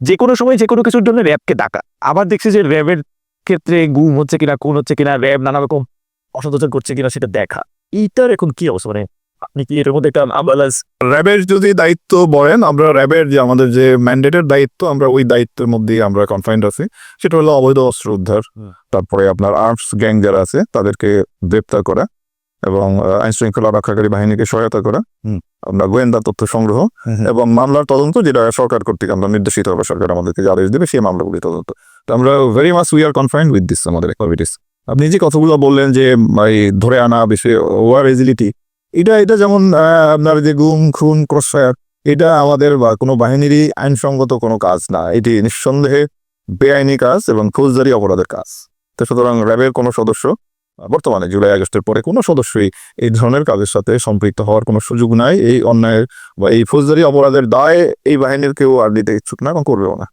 যে কোনো সময় যে কোনো কিছুর জন্য র্যাবকে ডাকা। আবার দেখছি যে র্যাবের ক্ষেত্রে গুম হচ্ছে কিনা কোন হচ্ছে কিনা র্যাব নানা রকম অসদাচর করছে কিনা সেটা দেখা। এইটার এখন কি অবস্থা? মানে আপনি কি এর মধ্যে একটা আম্বালান্স র্যাবের যদি দায়িত্ব বলেন আমরা র্যাবের যে আমাদের যে ম্যান্ডেটের দায়িত্ব আমরা ওই দায়িত্বের মধ্যেই আমরা কনফাইন্ড আছি। সেটা হলো অবৈধ অস্ত্র উদ্ধার তারপরে আপনার আর্মস গ্যাং যারা আছে তাদেরকে গ্রেপ্তার করা। এবং আইন শৃঙ্খলা রক্ষাকারী বাহিনীকে সহায়তা করা। আমরা গোয়েন্দা তথ্য সংগ্রহ এবং মামলার তদন্ত যেটা সরকার কর্তৃক আমরা নির্দেশিত হবে সরকার আমাদেরকে যে আদেশ দেবে সেই মামলাগুলি তদন্ত। তো আমরা very much we are confined with this আমাদের অ্যাক্টিভিটিস আপনি যে কথাগুলো বললেন যে এই ধরে আনা বেশি ওভার এজিলিটি এটা এটা যেমন আপনার যে গুম খুন ক্রসফায়ার এটা আমাদের বা কোনো বাহিনীরই আইনসঙ্গত কোনো কাজ না। এটি নিঃসন্দেহে বেআইনি কাজ এবং ফৌজদারি অপরাধের কাজ। তো সুতরাং র্যাবের কোনো সদস্য বর্তমানে জুলাই আগস্টের পরে কোনো সদস্যই এই ধরনের কাজের সাথে সম্পৃক্ত হওয়ার কোনো সুযোগ নাই। এই অন্যায়ের বা এই ফৌজদারি অপরাধের দায় এই বাহিনীর কেউ আর দিতে ইচ্ছুক না এবং করবেও না।